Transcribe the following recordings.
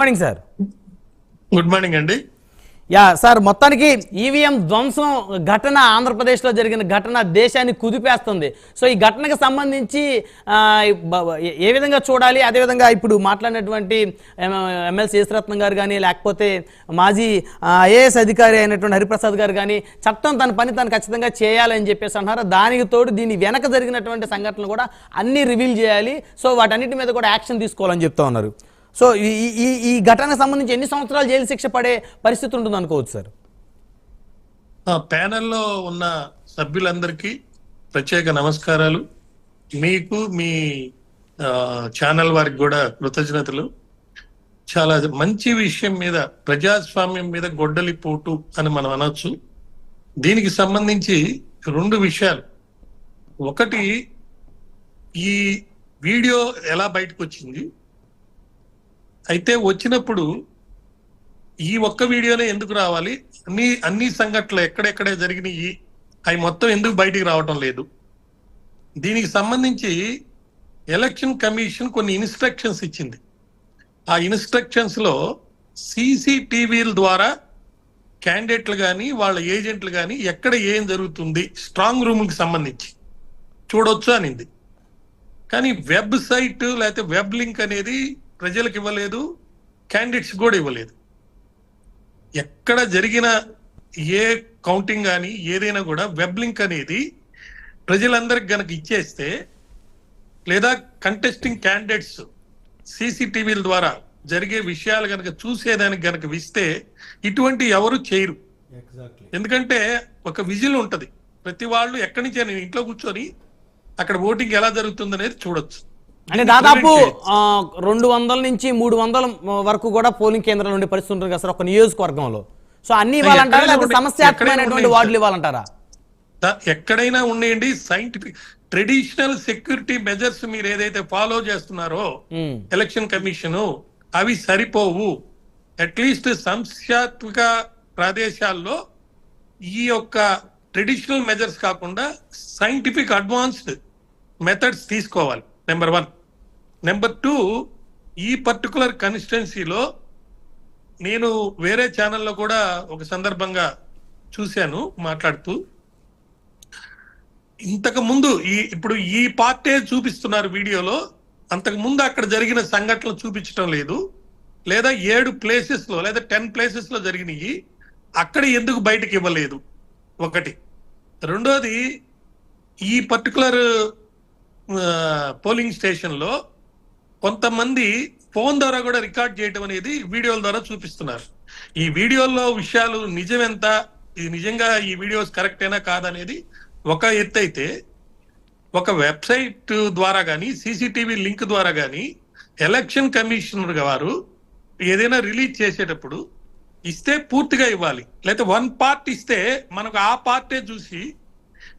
Morning sir. Good morning అండి. Yeah sir మొత్తానికి EVM ధ్వంసం ఘటన ఆంధ్రప్రదేశ్లో జరిగిన ఘటన దేశాన్ని కుదిపేస్తుంది. సో ఈ ఘటనకు సంబంధించి ఏ- విధంగా చూడాలి? అదేవిధంగా ఇప్పుడు మాట్లాడినటువంటి ఎమ్మెల్సీ యేసరత్నం గారు కానీ లేకపోతే మాజీ ఐఏఎస్ అధికారి అయినటువంటి హరిప్రసాద్ గారు కానీ చట్టం తన పని తను ఖచ్చితంగా చేయాలని చెప్పేసి అంటున్నారు. దానికి తోడు దీని వెనక జరిగినటువంటి సంఘటనలు కూడా అన్ని రివీల్ చేయాలి. సో వాటన్నిటి మీద కూడా యాక్షన్ తీసుకోవాలని చెప్తా ఉన్నారు. సో ఈ ఈ- ఈ ఘటనకు సంబంధించి ఎన్ని సంవత్సరాలు జైలు శిక్ష పడే పరిస్థితి ఉంటుంది అనుకోవచ్చు సార్? ప్యానెల్లో ఉన్న సభ్యులందరికీ ప్రత్యేక నమస్కారాలు. మీకు మీ ఛానల్ వారికి కూడా కృతజ్ఞతలు. చాలా మంచి విషయం మీద ప్రజాస్వామ్యం మీద గొడ్డలి పోటు అని మనం అనొచ్చు. దీనికి సంబంధించి రెండు విషయాలు. ఒకటి ఈ వీడియో ఎలా బయటకు వచ్చింది అయితే వచ్చినప్పుడు ఈ ఒక్క వీడియోనే ఎందుకు రావాలి? అన్ని అన్ని సంఘటనలు ఎక్కడెక్కడే జరిగినాయి. అవి మొత్తం ఎందుకు బయటికి రావటం లేదు? దీనికి సంబంధించి ఎలక్షన్ కమిషన్ కొన్ని ఇన్స్ట్రక్షన్స్ ఇచ్చింది. ఆ ఇన్స్ట్రక్షన్స్లో సీసీటీవీల ద్వారా క్యాండిడేట్లు కానీ వాళ్ళ ఏజెంట్లు కానీ ఎక్కడ ఏం జరుగుతుంది స్ట్రాంగ్ రూమ్కి సంబంధించి చూడొచ్చు అనింది. కానీ వెబ్సైట్ లేకపోతే వెబ్ లింక్ అనేది ప్రజలకు ఇవ్వలేదు క్యాండిడేట్స్ కూడా ఇవ్వలేదు. ఎక్కడ జరిగిన ఏ కౌంటింగ్ కానీ ఏదైనా కూడా వెబ్ లింక్ అనేది ప్రజలందరికి గనక ఇచ్చేస్తే లేదా కంటెస్టింగ్ క్యాండిడేట్స్ సీసీటీవీల ద్వారా జరిగే విషయాలు గనక చూసేదానికి గనక ఇస్తే ఇటువంటి ఎవరు చేయరు. ఎందుకంటే ఒక విజిల్ ఉంటది. ప్రతి వాళ్ళు ఎక్కడి నుంచి నేను ఇంట్లో కూర్చొని అక్కడ ఓటింగ్ ఎలా జరుగుతుంది అనేది చూడొచ్చు. అంటే దాదాపు రెండు వందల నుంచి మూడు వందల వరకు కూడా పోలింగ్ కేంద్రాలు ఉండే పరిస్థితి ఉంటుంది కదా సార్ ఒక నియోజకవర్గంలో. సో అన్ని ఇవ్వాలంటారా? ఎక్కడైనా లేకపోతే సమస్యాత్మకమైనటువంటి వార్డులు ఇవ్వాలంటారా? ఎక్కడైనా ఉండేయండి సైంటిఫిక్ ట్రెడిషనల్ సెక్యూరిటీ మెజర్స్ మీరు ఏదైతే ఫాలో చేస్తున్నారో ఎలక్షన్ కమిషన్ అవి సరిపోవు. అట్లీస్ట్ సంస్థాత్మక ప్రదేశాల్లో ఈ యొక్క ట్రెడిషనల్ మెజర్స్ కాకుండా సైంటిఫిక్ అడ్వాన్స్డ్ మెథడ్స్ తీసుకోవాలి. నెంబర్ వన్ నెంబర్ టూ ఈ పర్టికులర్ కన్స్టిట్యున్సీలో నేను వేరే ఛానల్లో కూడా ఒక సందర్భంగా చూశాను మాట్లాడుతూ. ఇంతకు ముందు ఈ ఇప్పుడు ఈ పార్టీ చూపిస్తున్నారు వీడియోలో. అంతకు ముందు అక్కడ జరిగిన సంఘటనలు చూపించడం లేదు. లేదా ఏడు ప్లేసెస్లో లేదా టెన్ ప్లేసెస్లో జరిగినాయి. అక్కడ ఎందుకు బయటకు ఇవ్వలేదు? ఒకటి. రెండోది ఈ పర్టికులర్ పోలింగ్ స్టేషన్లో కొంతమంది ఫోన్ ద్వారా కూడా రికార్డ్ చేయడం అనేది వీడియోల ద్వారా చూపిస్తున్నారు. ఈ వీడియోల్లో విషయాలు నిజమెంత? ఇది నిజంగా ఈ వీడియోస్ కరెక్టేనా కాదనేది ఒక ఎత్తు అయితే ఒక వెబ్సైట్ ద్వారా కానీ సీసీటీవీ లింక్ ద్వారా కానీ ఎలక్షన్ కమిషనర్ గారు ఏదైనా రిలీజ్ చేసేటప్పుడు ఇస్తే పూర్తిగా ఇవ్వాలి. లేకపోతే వన్ పార్ట్ ఇస్తే మనకు ఆ పార్టే చూసి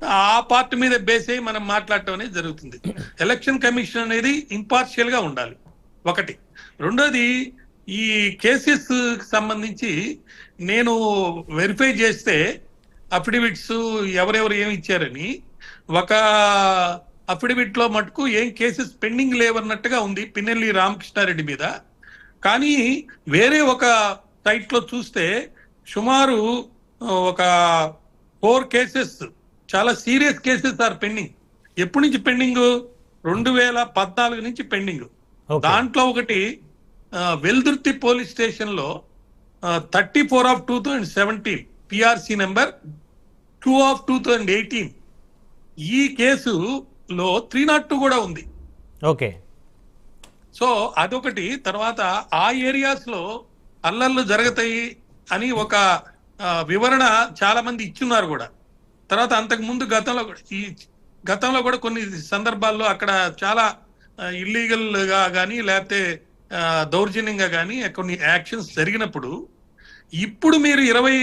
ఆ పార్ట్ మీద బేస్ అయ్యి మనం మాట్లాడటం అనేది జరుగుతుంది. ఎలక్షన్ కమిషన్ అనేది ఇంపార్షియల్గా ఉండాలి. ఒకటి. రెండోది ఈ కేసెస్ సంబంధించి నేను వెరిఫై చేస్తే అఫిడవిట్స్ ఎవరెవరు ఏమి ఇచ్చారని ఒక అఫిడవిట్లో మటుకు ఏం కేసెస్ పెండింగ్ లేవన్నట్టుగా ఉంది పిన్నెల్లి రామకృష్ణారెడ్డి మీద. కానీ వేరే ఒక సైట్లో చూస్తే సుమారు ఒక ఫోర్ కేసెస్ చాలా సీరియస్ కేసెస్ ఆర్ పెండింగ్ ఎప్పటి నుంచి పెండింగ్ రెండు వేల పద్నాలుగు నుంచి పెండింగ్. దాంట్లో ఒకటి వెల్దుర్తి పోలీస్ స్టేషన్లో thirty four of two thousand seventeen PRC number two of two thousand eighteen ఈ కేసులో త్రీ నాట్ టూ కూడా ఉంది. ఓకే సో అదొకటి. తర్వాత ఆ ఏరియాస్లో అల్లర్లు జరుగుతాయి అని ఒక వివరణ చాలా మంది ఇచ్చున్నారు కూడా. తర్వాత అంతకు ముందు గతంలో కూడా ఈ గతంలో కూడా కొన్ని సందర్భాల్లో అక్కడ చాలా ఇల్లీగల్గా కానీ లేకపోతే దౌర్జన్యంగా కానీ కొన్ని యాక్షన్స్ జరిగినప్పుడు ఇప్పుడు మీరు ఇరవై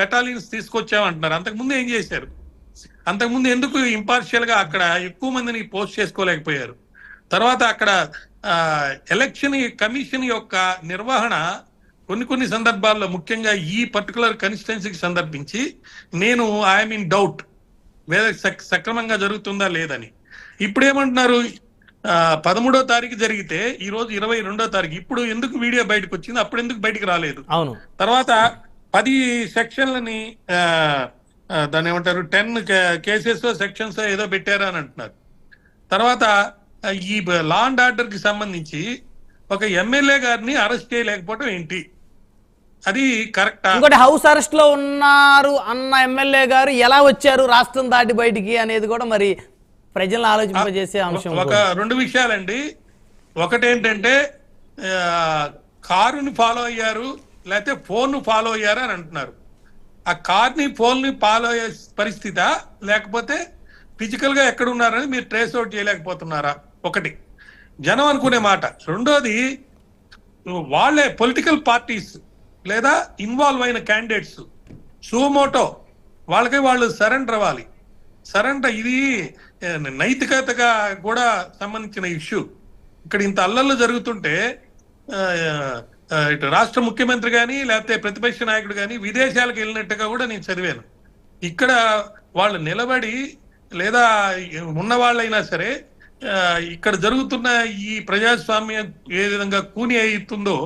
బెటాలియన్స్ తీసుకొచ్చామంటున్నారు. అంతకుముందు ఏం చేశారు? అంతకుముందు ఎందుకు ఇంపార్షియల్గా అక్కడ ఎక్కువ మందిని పోస్ట్ చేసుకోలేకపోయారు? తర్వాత అక్కడ ఎలక్షన్ కమిషన్ యొక్క నిర్వహణ కొన్ని కొన్ని సందర్భాల్లో ముఖ్యంగా ఈ పర్టికులర్ కన్స్టిట్యున్సీకి సందర్భించి నేను ఐఎమ్ ఇన్ డౌట్ వేద సక్రమంగా జరుగుతుందా లేదని. ఇప్పుడు ఏమంటున్నారు పదమూడో తారీఖు జరిగితే ఈ రోజు ఇరవై రెండో తారీఖు. ఇప్పుడు ఎందుకు వీడియో బయటకు వచ్చింది అప్పుడు ఎందుకు బయటకు రాలేదు? అవును. తర్వాత పది సెక్షన్లని దాన్ని ఏమంటారు? టెన్ కేసెస్ సెక్షన్స్ ఏదో పెట్టారు అని అంటున్నారు. తర్వాత ఈ లా అండ్ ఆర్డర్కి సంబంధించి ఒక ఎమ్మెల్యే గారిని అరెస్ట్ చేయలేకపోవడం ఏంటి? అది కరెక్టా? ఇంకోటి హౌస్ అరెస్ట్లో ఉన్నారు అన్న ఎమ్మెల్యే గారు ఎలా వచ్చారు రాష్ట్రం దాటి బయటికి అనేది కూడా మరి ప్రజలను ఆలోచింపజేసే అంశం ఒక రెండు విషయాలండి. ఒకటేంటంటే కారుని ఫాలో అయ్యారు లేకపోతే ఫోన్ ఫాలో అయ్యారు అని అంటున్నారు. ఆ కార్ని ఫోన్ని ఫాలో అయ్యే పరిస్థితా? లేకపోతే ఫిజికల్గా ఎక్కడ ఉన్నారని మీరు ట్రేస్ అవుట్ చేయలేకపోతున్నారా? ఒకటి. జనం అనుకునే మాట. రెండోది వాళ్ళే పొలిటికల్ పార్టీస్ లేదా ఇన్వాల్వ్ అయిన క్యాండిడేట్స్ సుమోటో వాళ్ళకి వాళ్ళు సరెండర్ అవ్వాలి. సరెండర్ ఇది నైతికతగా కూడా సంబంధించిన ఇష్యూ ఇక్కడ ఇంత అల్లర్లు జరుగుతుంటే ఇటు రాష్ట్ర ముఖ్యమంత్రి కానీ లేకపోతే ప్రతిపక్ష నాయకుడు కానీ విదేశాలకు వెళ్ళినట్టుగా కూడా నేను చదివాను. ఇక్కడ వాళ్ళు నిలబడి లేదా ఉన్న వాళ్ళైనా సరే ఇక్కడ జరుగుతున్న ఈ ప్రజాస్వామ్యం ఏ విధంగా కూని అవుతుందో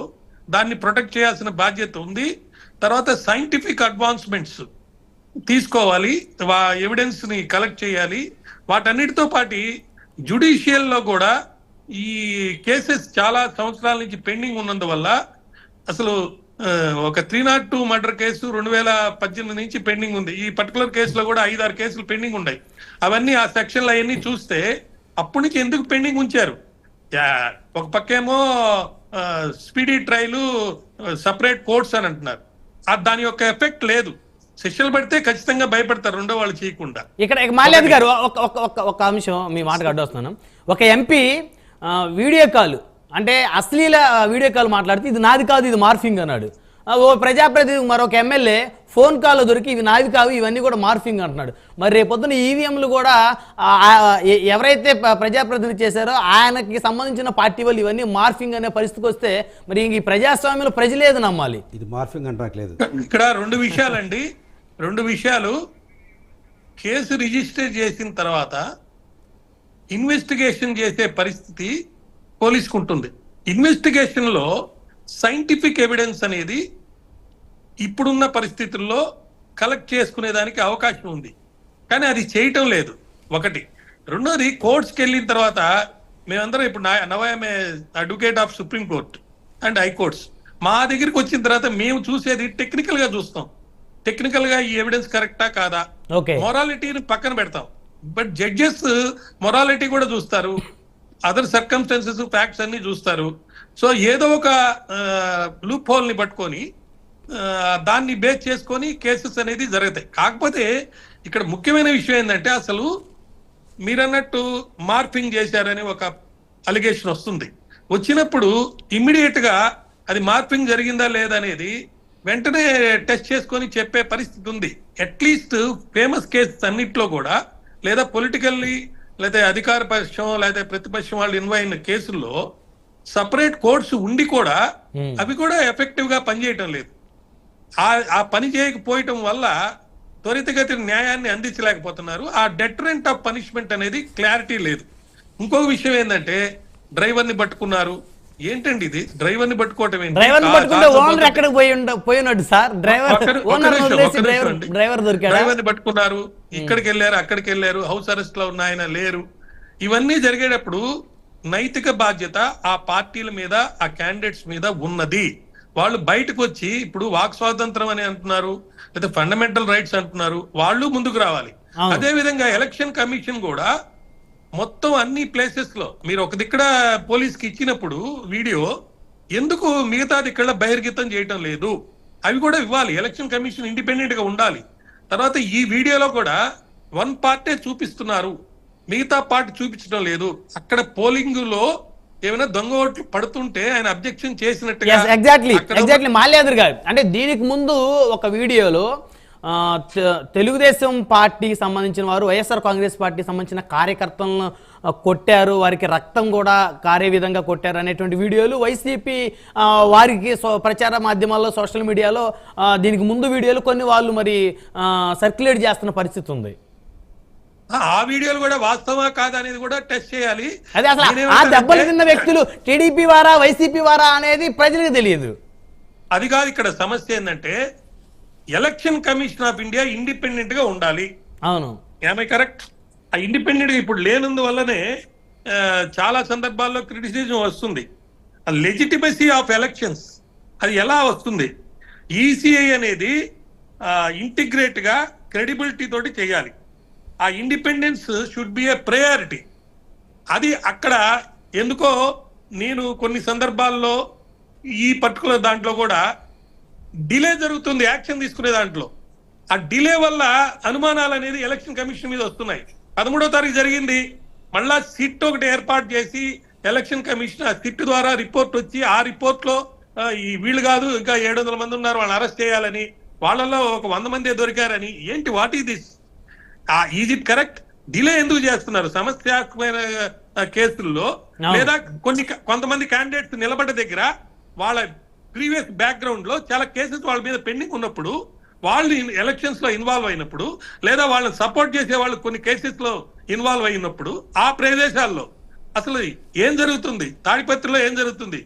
దాన్ని ప్రొటెక్ట్ చేయాల్సిన బాధ్యత ఉంది. తర్వాత సైంటిఫిక్ అడ్వాన్స్మెంట్స్ తీసుకోవాలి. వా ఎవిడెన్స్ని కలెక్ట్ చేయాలి. వాటన్నిటితో పాటు జుడిషియల్లో కూడా ఈ కేసెస్ చాలా సంవత్సరాల నుంచి పెండింగ్ ఉన్నందువల్ల అసలు ఒక three not two murder case రెండు వేల పద్దెనిమిది నుంచి పెండింగ్ ఉంది. ఈ పర్టికులర్ కేసులో కూడా ఐదారు కేసులు పెండింగ్ ఉన్నాయి. అవన్నీ ఆ సెక్షన్లు అవన్నీ చూస్తే అప్పటి నుంచి ఎందుకు పెండింగ్ ఉంచారు? యా, ఒక పక్కేమో స్పీడీ ట్రైలు సపరేట్ కోర్ట్స్ అని అంటున్నారు. దాని యొక్క ఎఫెక్ట్ లేదు. శిక్షలు పడితే ఖచ్చితంగా భయపడతారు రెండో వాళ్ళు చేయకుండా. ఇక్కడ ఇక మాల్యాద్ గారు ఒక అంశం మీ మాటకు అడ్డొస్తున్నాను ఒక ఎంపీ వీడియో కాల్ అంటే అశ్లీల వీడియో కాల్ మాట్లాడితే ఇది నాది కాదు ఇది మార్ఫింగ్ అన్నాడు. ఓ ప్రజాప్రతినిధి మరొక ఎమ్మెల్యే ఫోన్ కాల్ దొరికి ఇవి నావి కావు ఇవన్నీ కూడా మార్ఫింగ్ అంటున్నాడు. మరి రేపొద్దున ఈవీఎంలు కూడా ఆ, ఎ- ఎవరైతే ప్రజాప్రతినిధి చేశారో ఆయనకి సంబంధించిన పార్టీ వాళ్ళు ఇవన్నీ మార్ఫింగ్ అనే పరిస్థితికి వస్తే మరి ఈ ప్రజాస్వామ్యంలో ప్రజలేది నమ్మాలి? ఇది మార్ఫింగ్ అంటలేదు ఇక్కడ రెండు విషయాలండి. రెండు విషయాలు కేసు రిజిస్టర్ చేసిన తర్వాత ఇన్వెస్టిగేషన్ చేసే పరిస్థితి పోలీసుకు ఉంటుంది ఇన్వెస్టిగేషన్లో సైంటిఫిక్ ఎవిడెన్స్ అనేది ఇప్పుడున్న పరిస్థితుల్లో కలెక్ట్ చేసుకునే దానికి అవకాశం ఉంది. కానీ అది చేయటం లేదు. ఒకటి. రెండోది కోర్ట్స్కి వెళ్ళిన తర్వాత మేమందరం ఇప్పుడు నవయమే advocate of supreme court and high courts మా దగ్గరికి వచ్చిన తర్వాత మేము చూసేది టెక్నికల్గా చూస్తాం. టెక్నికల్గా ఈ ఎవిడెన్స్ కరెక్టా కాదా? మొరాలిటీని పక్కన పెడతాం. బట్ జడ్జెస్ మొరాలిటీ కూడా చూస్తారు. అదర్ సర్కమ్స్టాన్సెస్ ఫ్యాక్ట్స్ అన్ని చూస్తారు. సో ఏదో ఒక లూప్ హోల్ని పట్టుకొని దాన్ని బేస్ చేసుకొని కేసెస్ అనేది జరుగుతాయి. కాకపోతే ఇక్కడ ముఖ్యమైన విషయం ఏంటంటే అసలు మీరన్నట్టు మార్పింగ్ చేశారని ఒక అలిగేషన్ వస్తుంది. వచ్చినప్పుడు ఇమ్మీడియట్గా అది మార్పింగ్ జరిగిందా లేదా అనేది వెంటనే టెస్ట్ చేసుకొని చెప్పే పరిస్థితి ఉంది. అట్లీస్ట్ ఫేమస్ కేసెస్ అన్నిట్లో కూడా లేదా పొలిటికల్లీ లేదా అధికార పక్షం లేదా ప్రతిపక్షం వాళ్ళు ఇన్వాల్వ్ అయిన కేసుల్లో సపరేట్ కోర్ట్స్ ఉండి కూడా Hmm. అవి కూడా ఎఫెక్టివ్గా పనిచేయటం లేదు. ఆ ఆ పని చేయకపోవటం వల్ల త్వరితగతిన న్యాయాన్ని అందించలేకపోతున్నారు. ఆ డెటరెంట్ ఆఫ్ పనిష్మెంట్ అనేది క్లారిటీ లేదు. ఇంకొక విషయం ఏంటంటే డ్రైవర్ని పట్టుకున్నారు. ఏంటండి ఇది? డ్రైవర్ని పట్టుకోవటం ఏంటి? డ్రైవర్ పట్టుకుంటే ఓనర్ ఎక్కడికి పోయి పోయినాడు సార్. ఓనర్ దొరికాడా డ్రైవర్ని పట్టుకున్నారు ఇక్కడికి వెళ్ళారు అక్కడికి వెళ్ళారు హౌస్ అరెస్ట్లో ఉన్న ఆయన లేరు. ఇవన్నీ జరిగేటప్పుడు నైతిక బాధ్యత ఆ పార్టీల మీద ఆ క్యాండిడేట్స్ మీద ఉన్నది. వాళ్ళు బయటకు వచ్చి ఇప్పుడు వాక్ స్వాతంత్రం అని అంటున్నారు లేదా ఫండమెంటల్ రైట్స్ అంటున్నారు వాళ్ళు ముందుకు రావాలి. అదే విధంగా ఎలక్షన్ కమిషన్ కూడా మొత్తం అన్ని ప్లేసెస్లో మీరు ఒక దిక్కడ పోలీస్కి ఇచ్చినప్పుడు వీడియో ఎందుకు మిగతా దిక్కడ బహిర్గతం చేయటం లేదు? అవి కూడా ఇవ్వాలి. ఎలక్షన్ కమిషన్ ఇండిపెండెంట్గా ఉండాలి. తర్వాత ఈ వీడియోలో కూడా వన్ పార్టే చూపిస్తున్నారు. మిగతా పార్ట్ చూపించడం లేదు. అక్కడ పోలింగ్లో ఏమైనా దొంగ ఓట్లు పడుతుంటే ఆయన అబ్జెక్షన్ చేసినట్టుగా ఎగ్జాక్ట్లీ ఎగ్జాక్ట్లీ మాల్యాద్రి గారు అంటే దీనికి ముందు ఒక వీడియోలో తెలుగుదేశం పార్టీకి సంబంధించిన వారు వైఎస్ఆర్ కాంగ్రెస్ పార్టీకి సంబంధించిన కార్యకర్తలను కొట్టారు. వారికి రక్తం కూడా కారే విధంగా కొట్టారు అనేటువంటి వీడియోలు వైసీపీ వారికి ప్రచార మాధ్యమాల్లో సోషల్ మీడియాలో దీనికి ముందు వీడియోలు కొన్ని వాళ్ళు మరి సర్క్యులేట్ చేస్తున్న పరిస్థితి ఉంది. ఆ, వీడియోలు కూడా వాస్తవా కాదా అనేది కూడా టెస్ట్ చేయాలి. అదే అసలు ఆ దెబ్బలు తిన్న వ్యక్తులు టీడీపీ వారా వైసీపీ వారా అనేది ప్రజలకు తెలియదు. అది కాదు ఇక్కడ సమస్య ఏంటంటే ఎలక్షన్ కమిషన్ ఆఫ్ ఇండియా ఇండిపెండెంట్గా ఉండాలి. అవును. ఏమై కరెక్ట్ ఆ ఇండిపెండెంట్గా ఇప్పుడు లేనందువల్లనే ఆ, చాలా సందర్భాల్లో క్రిటిసిజం వస్తుంది. లెజిటిమసీ ఆఫ్ ఎలక్షన్స్ అది ఎలా వస్తుంది? ఈసీఐ అనేది ఇంటిగ్రేట్గా క్రెడిబిలిటీ తోటి చేయాలి. ఆ independence should be a priority. అది అక్కడ ఎందుకో నేను కొన్ని సందర్భాల్లో ఈ పర్టికులర్ దాంట్లో కూడా డిలే జరుగుతుంది యాక్షన్ తీసుకునే దాంట్లో. ఆ డిలే వల్ల అనుమానాలు అనేది ఎలక్షన్ కమిషన్ మీద వస్తున్నాయి. పదమూడో తారీఖు జరిగింది. మళ్ళా సిట్ ఒకటి ఏర్పాటు చేసి ఎలక్షన్ కమిషన్ ఆ సిట్ ద్వారా రిపోర్ట్ వచ్చి ఆ రిపోర్ట్లో ఈ వీళ్ళు కాదు ఇంకా ఏడు వందల మంది ఉన్నారు వాళ్ళని అరెస్ట్ చేయాలని. వాళ్ళలో ఒక వంద మందే దొరికారని. ఏంటి వాట్ ఈ this is it correct delay ఎందుకు చేస్తున్నారు? సమస్యాత్మకమైన ఆ, కేసుల్లో. లేదా కొన్ని కొంతమంది క్యాండిడేట్స్ నిలబడ్డ దగ్గర వాళ్ళ ప్రీవియస్ బ్యాక్గ్రౌండ్లో చాలా కేసెస్ వాళ్ళ మీద పెండింగ్ ఉన్నప్పుడు వాళ్ళు ఎలక్షన్స్లో ఇన్వాల్వ్ అయినప్పుడు లేదా వాళ్ళని సపోర్ట్ చేసే వాళ్ళు కొన్ని కేసెస్లో ఇన్వాల్వ్ అయినప్పుడు ఆ ప్రదేశాల్లో అసలు ఏం జరుగుతుంది? తాడిపత్రిలో ఏం జరుగుతుంది?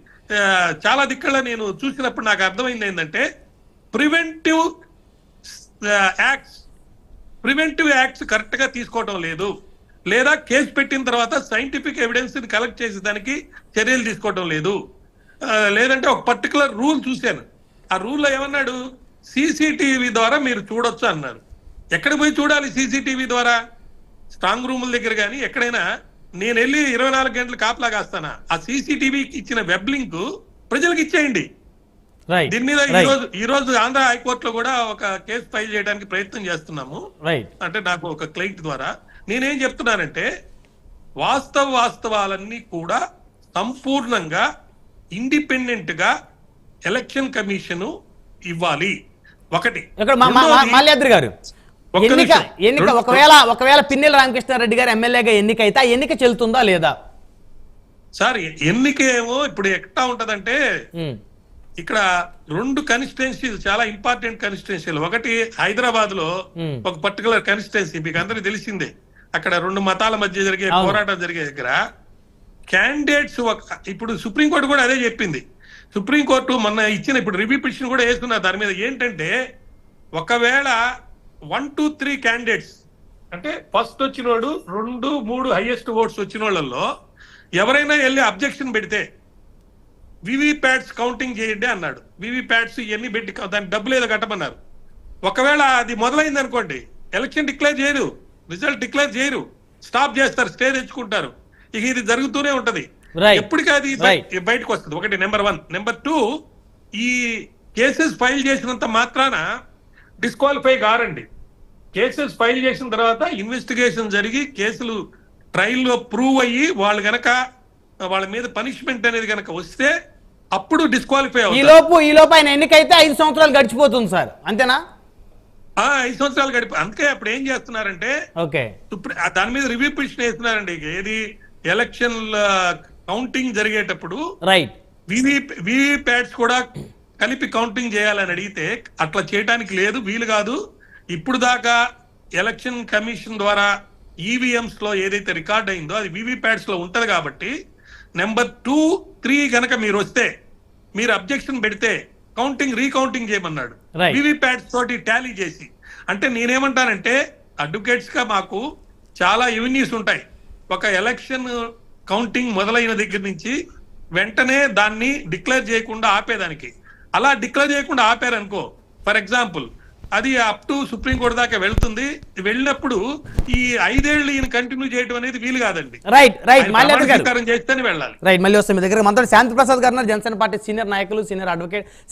చాలా దిక్కల నేను చూసినప్పుడు నాకు అర్థమైంది ఏంటంటే ప్రివెంటివ్ యాక్ట్స్ ప్రివెంటివ్ యాక్ట్స్ కరెక్ట్గా తీసుకోవటం లేదు. లేదా కేసు పెట్టిన తర్వాత సైంటిఫిక్ ఎవిడెన్స్ కలెక్ట్ చేసేదానికి చర్యలు తీసుకోవటం లేదు. లేదంటే ఒక పర్టికులర్ రూల్ చూశాను. ఆ రూల్లో ఏమన్నాడు? సీసీటీవీ ద్వారా మీరు చూడొచ్చు అన్నారు. ఎక్కడ పోయి చూడాలి సీసీటీవీ ద్వారా? స్ట్రాంగ్ రూముల దగ్గర కానీ ఎక్కడైనా? నేను వెళ్ళి ఇరవై నాలుగు గంటలు కాపలా కాస్తానా? ఆ సీసీటీవీకి ఇచ్చిన వెబ్ లింక్ ప్రజలకు ఇచ్చేయండి. దీని మీద ఈ రోజు ఆంధ్ర హైకోర్టులో కూడా ఒక కేసు ఫైల్ చేయడానికి ప్రయత్నం చేస్తున్నాము. అంటే నాకు ఒక క్లయింట్ ద్వారా. నేనేం చెప్తున్నానంటే వాస్తవ వాస్తవాలన్నీ కూడా సంపూర్ణంగా ఇండిపెండెంట్గా ఎలక్షన్ కమిషన్ ఇవ్వాలి. ఒకటి. మాల్యాద్రి గారు ఎన్నిక. ఎన్నిక ఒకవేళ ఒకవేళ పిన్నెల రామకృష్ణారెడ్డి గారు ఎమ్మెల్యేగా ఎన్నిక అయితే ఆ ఎన్నిక చెల్లుతుందా లేదా? సార్ ఎన్నిక ఏమో ఇప్పుడు ఎట్లా ఉంటదంటే ఉమ్, ఇక్కడ రెండు కన్స్టిట్యున్సీలు చాలా ఇంపార్టెంట్ కన్స్టిట్యున్సీలు ఒకటి హైదరాబాద్లో. ఒక పర్టికులర్ కన్స్టిట్యున్సీ మీకు అందరికీ తెలిసిందే అక్కడ రెండు మతాల మధ్య జరిగే. పోరాటం జరిగే దగ్గర క్యాండిడేట్స్ ఒక ఇప్పుడు సుప్రీంకోర్టు కూడా అదే చెప్పింది సుప్రీంకోర్టు మొన్న ఇచ్చిన ఇప్పుడు రివ్యూ పిటిషన్ కూడా వేస్తున్నారు దాని మీద ఏంటంటే ఒకవేళ వన్ టూ త్రీ క్యాండిడేట్స్ అంటే ఫస్ట్ వచ్చినోడు రెండు మూడు హైయెస్ట్ ఓట్స్ వచ్చిన వాళ్ళల్లో ఎవరైనా వెళ్ళి అబ్జెక్షన్ పెడితే వివిప్యాట్స్ కౌంటింగ్ చేయండి అన్నాడు. వివిప్యాట్స్ ఇవన్నీ పెట్టి దానికి డబ్బులు ఏదో కట్టమన్నారు. ఒకవేళ అది మొదలైంది అనుకోండి ఎలక్షన్ డిక్లేర్ చేయరు. రిజల్ట్ డిక్లేర్ చేయరు. స్టాప్ చేస్తారు స్టే తెచ్చుకుంటారు. ఇక ఇది జరుగుతూనే ఉంటది. అది బయటకు వస్తుంది. ఒకటి నెంబర్ వన్. నెంబర్ టూ ఈ కేసెస్ ఫైల్ చేసినంత మాత్రాన డిస్క్వాలిఫై కారండి. కేసెస్ ఫైల్ చేసిన తర్వాత ఇన్వెస్టిగేషన్ జరిగి కేసులు ట్రయల్లో ప్రూవ్ అయ్యి వాళ్ళు గనక వాళ్ళ మీద పనిష్మెంట్ అనేది గనక వస్తే అప్పుడు డిస్క్వాలిఫై ఈ లోపు ఈ లోపు ఆయన ఎన్నికైతే ఐదు సంవత్సరాలు గడిచిపోతుంది సార్. అంతేనా? ఆ, ఐదు సంవత్సరాలు గడిపి అందుకే అప్పుడు ఏం చేస్తున్నారంటే ఓకే. దాని మీద రివ్యూ పిటిషన్ వేస్తున్నారండి. ఏది? ఎలక్షన్ కౌంటింగ్ జరిగేటప్పుడు రైట్ వివి వివి ప్యాడ్స్ కూడా కలిపి కౌంటింగ్ చేయాలని అడిగితే అట్లా చేయడానికి లేదు వీలు కాదు. ఇప్పుడు దాకా ఎలక్షన్ కమిషన్ ద్వారా ఈవీఎంస్లో ఏదైతే రికార్డ్ అయిందో అది వివి ప్యాడ్స్లో ఉంటది కాబట్టి నెంబర్ టూ త్రీ గనక మీరు వస్తే మీరు అబ్జెక్షన్ పెడితే కౌంటింగ్ రీకౌంటింగ్ చేయమన్నాడు. Right. వివి ప్యాడ్స్ తోటి టాలీ చేసి. అంటే నేనేమంటానంటే అడ్వకేట్స్గా మాకు చాలా ఎవెన్యూస్ ఉంటాయి. ఒక ఎలక్షన్ కౌంటింగ్ మొదలైన దగ్గర నుంచి వెంటనే దాన్ని డిక్లేర్ చేయకుండా ఆపేదానికి. అలా డిక్లేర్ చేయకుండా ఆపారనుకో ఫర్ ఎగ్జాంపుల్ అది అప్ టు సుప్రీం కోర్టు దాకా వెళ్తుంది. వెళ్ళినప్పుడు ఈ ఐదేళ్ళు ఈయన కంటిన్యూ చేయడం అనేది వీలు కాదండి. రైట్ రైట్ స్వీకారం చేస్తేనే వెళ్ళాలి. రైట్ మళ్ళీ వస్తాం మీ దగ్గర మనతో శాంతి ప్రసాద్ గారు జనసేన పార్టీ సీనియర్ నాయకులు సీనియర్ అడ్వకేట్